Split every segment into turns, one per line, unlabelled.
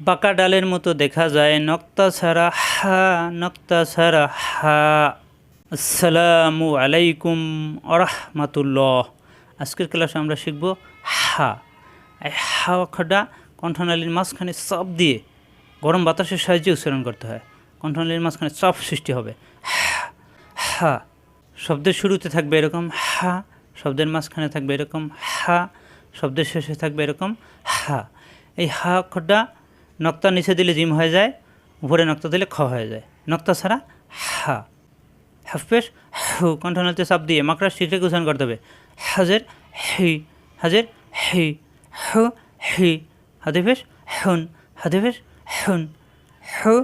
বাঁকা ডালের মতো দেখা যায়। নক্তা ছাড়া হা, নক্তা ছাড়া হা। আসসালামু আলাইকুম আরহামাতুল্লাহ আজকের ক্লাসে আমরা শিখব হা। এই হা অক্ষরটা কণ্ঠনালীর মাঝখানে চাপ দিয়ে গরম বাতাসের সাহায্যে উচ্চারণ করতে হয়। কণ্ঠনালীর মাঝখানে চাপ সৃষ্টি হবে। হা। শব্দের শুরুতে থাকবে এরকম হা, শব্দের মাঝখানে থাকবে এরকম হা, শব্দের শেষে থাকবে এরকম হা। এই হা অক্ষরটা নক্তা নিচে দিলে জিম হয়ে যায়, উপরে নক্তা দিলে খ হয়ে যায়। নক্তা ছাড়া হা। হাফপেশ হু, কণ্ঠনালীতে চাপ দিয়ে মাকড়া শিখে উচ্চারণ করতে হবে। হাজের, হি হাজের, হি, হু, হি। হাদিফেশ হুন হাদিফেশ হুন, হু,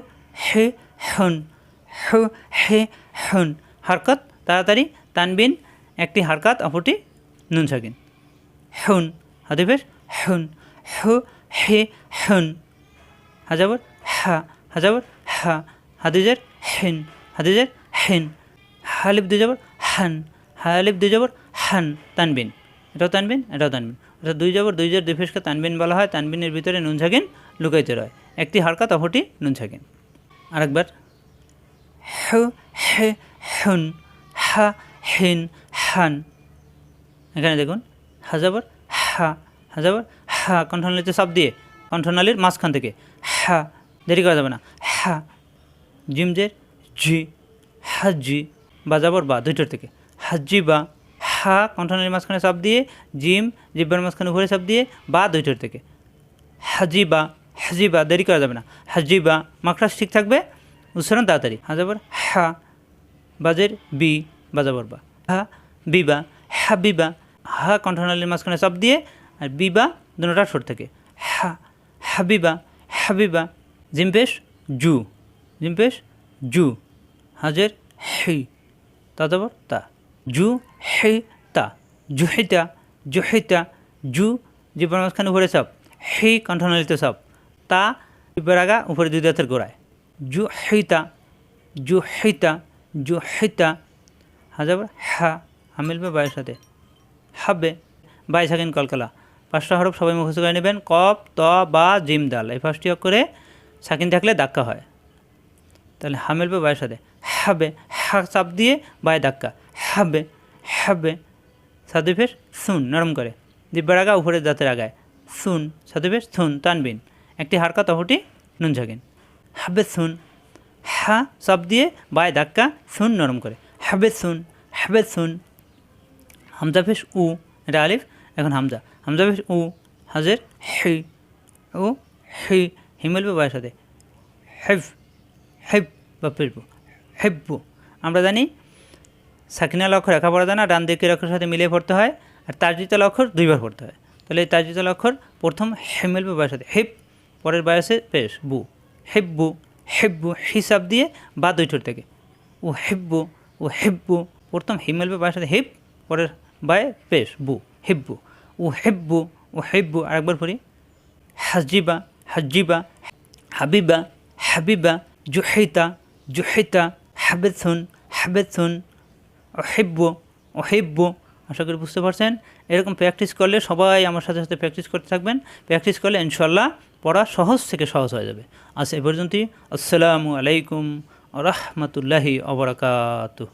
হে, হুন, হু, হে, হুন। হারকত, তাড়াতাড়ি, তানবিন, একটি হারকাত, অপরটি নুন সাকিন হুন হাদিফেশ হুন, হু, হে, হুন। হাজাবর হা হাজাবর হা, হাদিজের হেন হাদিজের হেন, হালিফ দুই জবর হান, হালিফ দুই জবর হান, তানবিন। এটাও তানবিন এটাও তানবিন। অর্থাৎ দুই জবর দুই জের দুই ফেসকে তানবিন বলা হয়, তানবিনের ভিতরে নুন ছাকিন লুকাইতে রয়। একটি হারকাত, অপরটি নুন ছাকিন। আরেকবার, হু, হে, হুন, হা, হেন, হান। এখানে দেখুন, হাজাবর হা হাজাবর হা, কণ্ঠনালীতে চাপ দিয়ে, কণ্ঠনালীর মাঝখান থেকে হা, দেরি করা যাবে না। হা, জিমজের জি হাজি বা যাবর বা, দুইটার থেকে। হাজি বা, হা, কণ্ঠনালীর মাঝখানে চাপ দিয়ে, জিম, জিব্বার মাঝখানে ঘুরে চাপ দিয়ে, বা, দুইটার থেকে। হাজিবা হাজিবা দেরি করা যাবে না। হাজিবা মাকড়াস ঠিক থাকবে? উচ্চারণ তাড়াতাড়ি। হাজাবর হা, বাজের বি বাজাবর বা। হা বিবা হাবিবা হা কণ্ঠনালীর মাঝখানে চাপ দিয়ে, আর বিবা দুটা ঠোঁট থেকে। হা হাবিবা হাবিবা জিম্পেশ জু জিম্পেশ জু, হাজের হি তাদাবর তা, জু হে তা জুহিতা জুহিতা জু জীবন মাঝখানে উপরে চাপ, হে কণ্ঠনালীতে চাপ, তা আগা উপরে দুই দাঁতের গোড়ায়, জু হেতা জু হেতা জু হেতা হাজার হা হামিলবে বায়ের সাথে, হাবে, বাই সাকিন কলকালা পাঁচটা হরফ সবাই মুখস্থ করে নেবেন। কপ ত, বা, জিম, দাল। এই পাঁচটি অক্ষরে সাকিন থাকলে ধাক্কা হয়। তাহলে হামেলবে বায়ের সাথে। হাবে, হা, চাপ দিয়ে বায়ে ধাক্কা। হাবে হাবে সাদুফের সুন, নরম করে। দিব্যার আগা উপরে দাঁতের আগায়। সুন সাদুফের সুন, তানবিন। একটি হারকা তহটি নুন ঝাগিন হাবে, সুন, হা, চাপ দিয়ে বায়ে ধাক্কা, সুন, নরম করে। হাবে, সুন হাবে, সুন। হামজা ফেস উ, এটা আলিফ, এখন হামজা। হামজা ফেস উ, হাজের হি ও হি হিমেলবে বায়ের সাথে। হেভ হেব বা পেরবো হেব্বু আমরা জানি সাকিনাল অক্ষর একা পড়া যায় না, ডান দিকের অক্ষরের সাথে মিলিয়ে পড়তে হয়, আর তার্জিতাল অক্ষর দুইবার পড়তে হয়। তাহলে তার্জিতাল অক্ষর প্রথম হেমেলবে বায়ের সাথে, হেব, পরের বায়সে পেশ বু হেব্বু হেব্বু হিসাব দিয়ে বা দুই দুইটোর থেকে। ও হেব্বু ও হেব্বু প্রথম হিমেলবে বায়ের সাথে হেব, পরের বায়ে পেশ বু হেব্বু ও হেব্বু ও হেব্বু আরেকবার পড়ি। হাজিবা হাজিবা, হাবিবা হাবিবা জুহিতা জুহিতা হাবেথুন হাবেথুন অহেব্য অহেব্য আশা করি বুঝতে পারছেন। এরকম প্র্যাকটিস করলে সবাই আমার সাথে সাথে প্র্যাকটিস করতে থাকবেন। প্র্যাকটিস করলে ইনশাল্লাহ পড়া সহজ থেকে সহজ হয়ে যাবে। আজ এ পর্যন্তই। আসসালামু আলাইকুম রহমতুল্লাহি অবরাকাতু